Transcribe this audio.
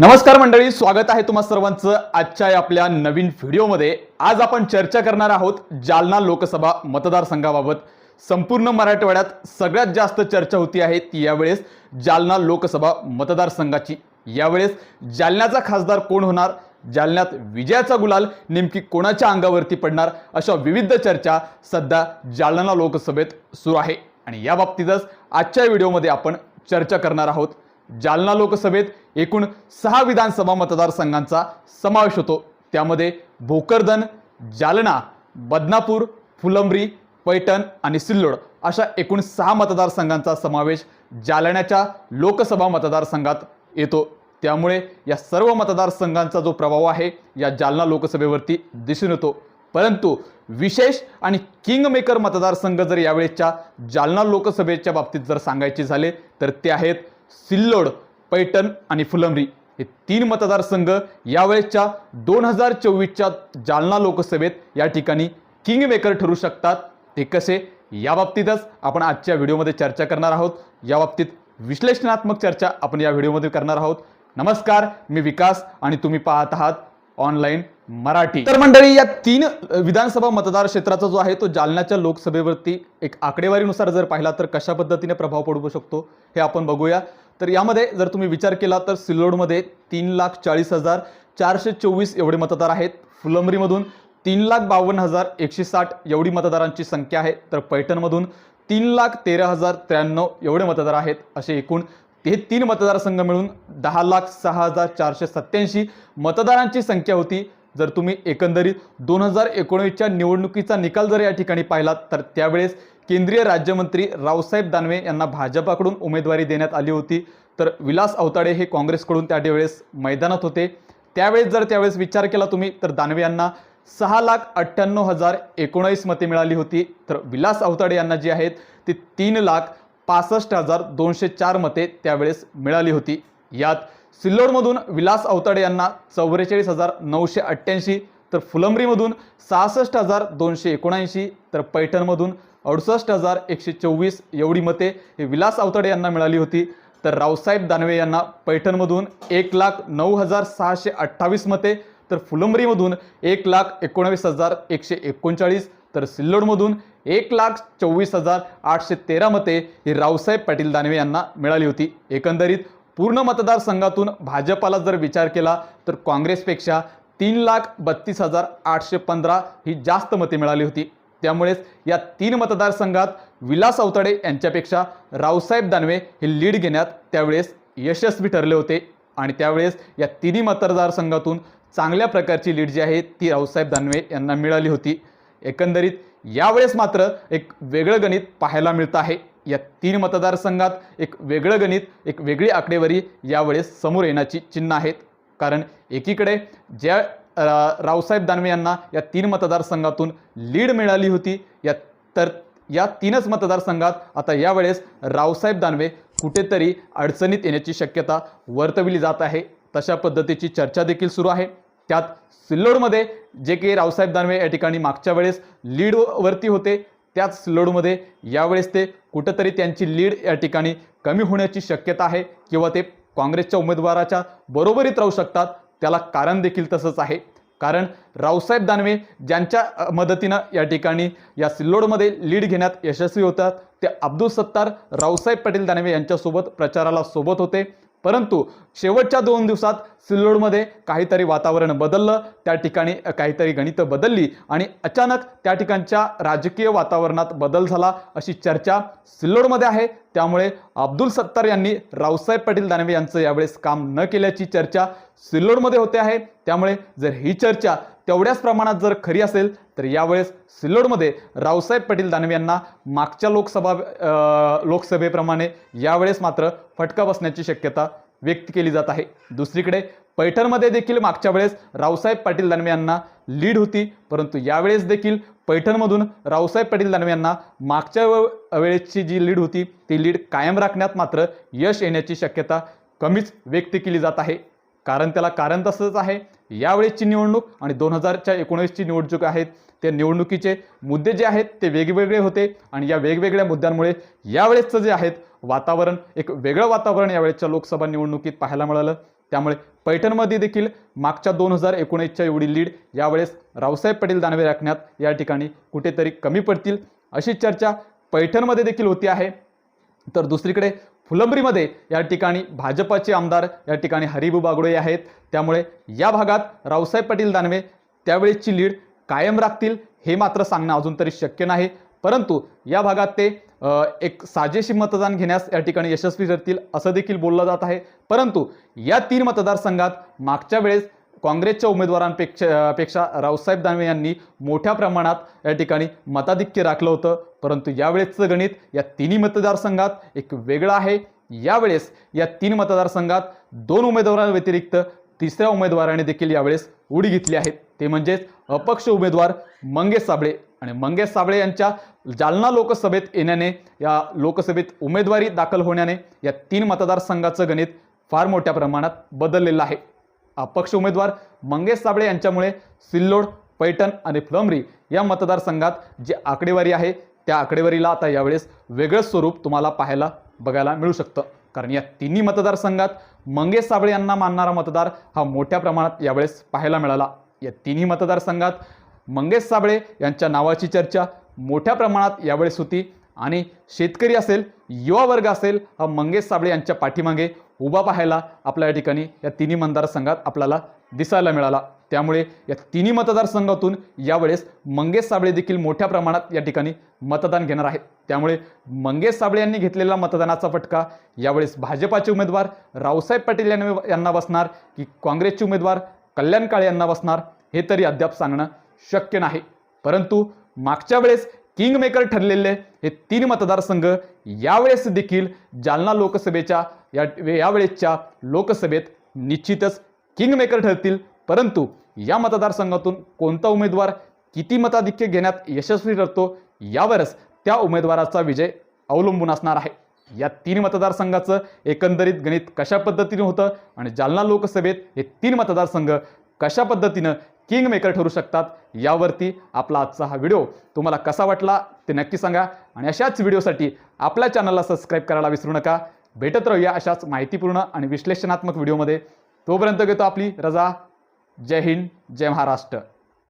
नमस्कार मंडळी स्वागत आहे तुम्हा सर्वांचं आजच्या आपल्या नवीन व्हिडिओमध्ये. आज आपण चर्चा करणार आहोत जालना लोकसभा मतदारसंघाबाबत. संपूर्ण मराठवाड्यात सगळ्यात जास्त चर्चा होती आहे ती यावेळेस जालना लोकसभा मतदारसंघाची. यावेळेस जालन्याचा खासदार कोण होणार? जालन्यात विजयाचा गुलाल नेमकी कोणाच्या अंगावरती पडणार? अशा विविध चर्चा सध्या जालना लोकसभेत सुरू आहे. आणि या बाबतीतच आजच्या व्हिडिओमध्ये आपण चर्चा करणार आहोत. जालना लोकसभेत एकूण सहा विधानसभा मतदारसंघांचा समावेश होतो. त्यामध्ये भोकरदन जालना बदनापूर फुलंब्री पैठण आणि सिल्लोड अशा एकूण सहा मतदारसंघांचा समावेश जालन्याच्या लोकसभा मतदारसंघात येतो. त्यामुळे या सर्व मतदारसंघांचा जो प्रभाव आहे या जालना लोकसभेवरती दिसून येतो. परंतु विशेष आणि किंगमेकर मतदारसंघ जर यावेळेच्या जालना लोकसभेच्या बाबतीत जर सांगायचे झाले तर ते आहेत सिल्लोड पैठण आणि फुलंब्री हे तीन मतदारसंघ यावेळेच्या दोन हजार चोवीसच्या जालना लोकसभेत या ठिकाणी किंग मेकर ठरू शकतात. ते कसे? या बाबतीतच आपण आजच्या व्हिडिओमध्ये चर्चा करणार आहोत. या बाबतीत विश्लेषणात्मक चर्चा आपण या व्हिडिओमध्ये करणार आहोत. नमस्कार मी विकास आणि तुम्ही पाहत आहात ऑनलाईन मराठी. तर मंडळी या तीन विधानसभा मतदार क्षेत्राचा जो आहे तो जालन्याच्या लोकसभेवरती एक आकडेवारीनुसार जर पाहिला तर कशा पद्धतीने प्रभाव पडू शकतो हे आपण बघूया. तर यामध्ये जर तुम्ही विचार केला तर सिल्लोडमध्ये तीन लाख चाळीस हजार चारशे चोवीस एवढे मतदार आहेत. फुलंब्रीमधून तीन लाख बावन्न हजार एकशे साठ एवढी मतदारांची संख्या आहे. तर पैठणमधून तीन लाख तेरा हजार त्र्याण्णव एवढे मतदार आहेत असे एकूण हे तीन मतदारसंघ मिळून दहा लाख सहा हजार चारशे सत्त्याऐंशी मतदारांची संख्या होती. जर तुम्ही एकंदरीत दोन हजार एकोणवीसच्या निवडणुकीचा निकाल जर या ठिकाणी पाहिलात तर त्यावेळेस केंद्रीय राज्यमंत्री रावसाहेब दानवे यांना भाजपाकडून उमेदवारी देण्यात आली होती. तर विलास अवताडे हे काँग्रेसकडून त्या वेळेस मैदानात होते. त्यावेळेस जर त्यावेळेस विचार केला तुम्ही तर दानवे यांना सहा लाख अठ्ठ्याण्णव हजार एकोणावीस मते मिळाली होती. तर विलास अवताडे यांना जी आहेत ती तीन लाख पासष्ट हजार दोनशे चार मते त्यावेळेस मिळाली होती. यात सिल्लोडमधून विलास अवताडे यांना चौवेचाळीस हजार नऊशे अठ्ठ्याऐंशी तर फुलंब्रीमधून सहासष्ट हजार दोनशे एकोणऐंशी तर पैठणमधून अडुसष्ट हजार एकशे चोवीस एवढी मते हे विलास अवताडे यांना मिळाली होती. तर रावसाहेब दानवे यांना पैठणमधून एक लाख नऊ हजार सहाशे अठ्ठावीस मते तर फुलंबरीमधून एक लाख एकोणावीस हजार एकशे एकोणचाळीस तर सिल्लोडमधून एक लाख चोवीस हजार आठशे तेरा मते ही रावसाहेब पाटील दानवे यांना मिळाली होती. एकंदरीत पूर्ण मतदारसंघातून भाजपाला जर विचार केला तर काँग्रेसपेक्षा तीन लाख बत्तीस हजार आठशे पंधरा ही जास्त मते मिळाली होती. त्यामुळेच या तीन मतदारसंघात विलास अवतडे यांच्यापेक्षा रावसाहेब दानवे हे लीड घेण्यात त्यावेळेस यशस्वी ठरले होते आणि त्यावेळेस या तिन्ही मतदारसंघातून चांगल्या प्रकारची लीड जी आहे ती रावसाहेब दानवे यांना मिळाली होती. एकंदरीत यावेळेस मात्र एक वेगळं गणित पाहायला मिळतं आहे. या तीन मतदारसंघात एक वेगळं गणित एक वेगळी आकडेवारी यावेळेस समोर येण्याची चिन्ह आहेत. कारण एकीकडे ज्या रावसाहेब दानवे यांना या तीन मतदारसंघातून लीड मिळाली होती या तर या तीनच मतदारसंघात आता यावेळेस रावसाहेब दानवे कुठेतरी अडचणीत येण्याची शक्यता वर्तविली जात आहे. तशा पद्धतीची चर्चा देखील सुरू आहे. त्यात सिल्लोडमध्ये जे काही रावसाहेब दानवे या ठिकाणी मागच्या वेळेस लीडवरती होते त्याच सिल्लोडमध्ये यावेळेस ते कुठंतरी त्यांची लीड या ठिकाणी कमी होण्याची शक्यता आहे किंवा ते काँग्रेसच्या उमेदवाराच्या बरोबरीत राहू शकतात त्याला कारण देखील तसंच आहे. कारण रावसाहेब दानवे ज्यांच्या मदतीनं या ठिकाणी या सिल्लोडमध्ये लीड घेण्यात यशस्वी होतात ते अब्दुल सत्तार रावसाहेब पाटील दानवे यांच्यासोबत प्रचाराला सोबत होते. परंतु शेवटच्या दोन दिवसात सिल्लोडमध्ये काहीतरी वातावरण बदललं त्या ठिकाणी काहीतरी गणितं बदलली आणि अचानक त्या ठिकाणच्या राजकीय वातावरणात बदल झाला अशी चर्चा सिल्लोडमध्ये आहे. त्यामुळे अब्दुल सत्तार यांनी रावसाहेब पाटील दानवे यांचं यावेळेस काम न केल्याची चर्चा सिल्लोडमध्ये होते आहे. त्यामुळे जर ही चर्चा तेवढ्याच प्रमाणात जर खरी असेल तर यावेळेस सिल्लोडमध्ये रावसाहेब पाटील दानवे यांना मागच्या लोकसभा लोकसभेप्रमाणे यावेळेस मात्र फटका बसण्याची शक्यता व्यक्त केली जात आहे. दुसरीकडे पैठणमध्ये देखील मागच्या वेळेस रावसाहेब पाटील दानवे यांना लीड होती परंतु यावेळेस देखील पैठणमधून रावसाहेब पाटील दानवे यांना मागच्या वे- वेळेसची जी लीड होती ती लीड कायम राखण्यात मात्र यश येण्याची शक्यता कमीच व्यक्त केली जात आहे. कारण त्याला कारण तसंच आहे. यावेळेसची निवडणूक आणि दोन हजारच्या एकोणीसची निवडणूक आहेत. त्या निवडणुकीचे मुद्दे जे आहेत ते वेगवेगळे होते आणि या वेगवेगळ्या मुद्द्यांमुळे यावेळेसचं जे आहेत वातावरण एक वेगळं वातावरण यावेळेसच्या लोकसभा निवडणुकीत पाहायला मिळालं. त्यामुळे पैठणमध्ये देखील मागच्या दोन हजार एकोणीसच्या एवढी लीड यावेळेस रावसाहेब पटेल दानवे राखण्यात या ठिकाणी कुठेतरी कमी पडतील अशी चर्चा पैठणमध्ये देखील होती आहे. तर दुसरीकडे फुलंब्रीमध्ये या ठिकाणी भाजपाचे आमदार या ठिकाणी हरिभाऊ बागडे आहेत. त्यामुळे या भागात रावसाहेब पाटील दानवे त्यावेळेसची लीड कायम राखतील हे मात्र सांगणं अजून तरी शक्य नाही. परंतु या भागात ते एक साजेशी मतदान घेण्यास या ठिकाणी यशस्वी ठरतील असं देखील बोललं जात आहे. परंतु या तीन मतदारसंघात मागच्या वेळेस काँग्रेसच्या उमेदवारांपेक्षा पेक्षा रावसाहेब दानवे यांनी मोठ्या प्रमाणात या ठिकाणी मताधिक्य राखलं होतं. परंतु यावेळेसचं गणित या तिन्ही मतदारसंघात एक वेगळं आहे. यावेळेस या तीन मतदारसंघात दोन उमेदवारांव्यतिरिक्त तिसऱ्या उमेदवाराने देखील यावेळेस उडी घेतली आहे. ते म्हणजेच अपक्ष उमेदवार मंगेश साबळे. आणि मंगेश साबळे यांच्या जालना लोकसभेत येण्याने या लोकसभेत उमेदवारी दाखल होण्याने या तीन मतदारसंघाचं गणित फार मोठ्या प्रमाणात बदललेलं आहे. अपक्ष उमेदवार मंगेश साबळे यांच्यामुळे सिल्लोड पैठण आणि फुलंब्री या मतदारसंघात जी आकडेवारी आहे त्या आकडेवारीला आता यावेळेस वेगळंच स्वरूप तुम्हाला पाहायला बघायला मिळू शकतं. कारण या तिन्ही मतदारसंघात मंगेश साबळे यांना मानणारा मतदार हा मोठ्या प्रमाणात यावेळेस पाहायला मिळाला. या तिन्ही मतदारसंघात मंगेश साबळे यांच्या नावाची चर्चा मोठ्या प्रमाणात यावेळेस होती आणि शेतकरी असेल युवा वर्ग असेल हा मंगेश साबळे यांच्या पाठीमागे उभा पाहायला आपल्या या ठिकाणी या तिन्ही मतदारसंघात आपल्याला दिसायला मिळाला. त्यामुळे या तिन्ही मतदारसंघातून यावेळेस मंगेश साबळे देखील मोठ्या प्रमाणात या ठिकाणी मतदान घेणार आहेत. त्यामुळे मंगेश साबळे यांनी घेतलेला मतदानाचा फटका यावेळेस भाजपाचे उमेदवार रावसाहेब पाटील यांना यांना बसणार की काँग्रेसचे उमेदवार कल्याण काळे यांना बसणार हे तरी अद्याप सांगणं शक्य नाही. परंतु मागच्या वेळेस किंगमेकर ठरलेले हे तीन मतदारसंघ यावेळेस देखील जालना लोकसभेच्या या यावेळेसच्या लोकसभेत निश्चितच किंगमेकर ठरतील. परंतु या मतदारसंघातून कोणता उमेदवार किती मताधिक्य घेण्यात यशस्वी ठरतो यावरच त्या उमेदवाराचा विजय अवलंबून असणार आहे. या तीन मतदारसंघाचं एकंदरीत गणित कशा पद्धतीने होतं आणि जालना लोकसभेत हे तीन मतदारसंघ कशा पद्धतीनं किंग मेकर ठरू शकतात. यावरती आपला आजचा हा व्हिडिओ तुम्हाला कसा वाटला ते नक्की सांगा. आणि अशाच व्हिडिओसाठी आपल्या चॅनलला सबस्क्राईब करायला विसरू नका. भेटत राहूया अशाच माहितीपूर्ण आणि विश्लेषणात्मक व्हिडिओमध्ये तोपर्यंत घेतो आपली रजा. जय हिंद जय महाराष्ट्र.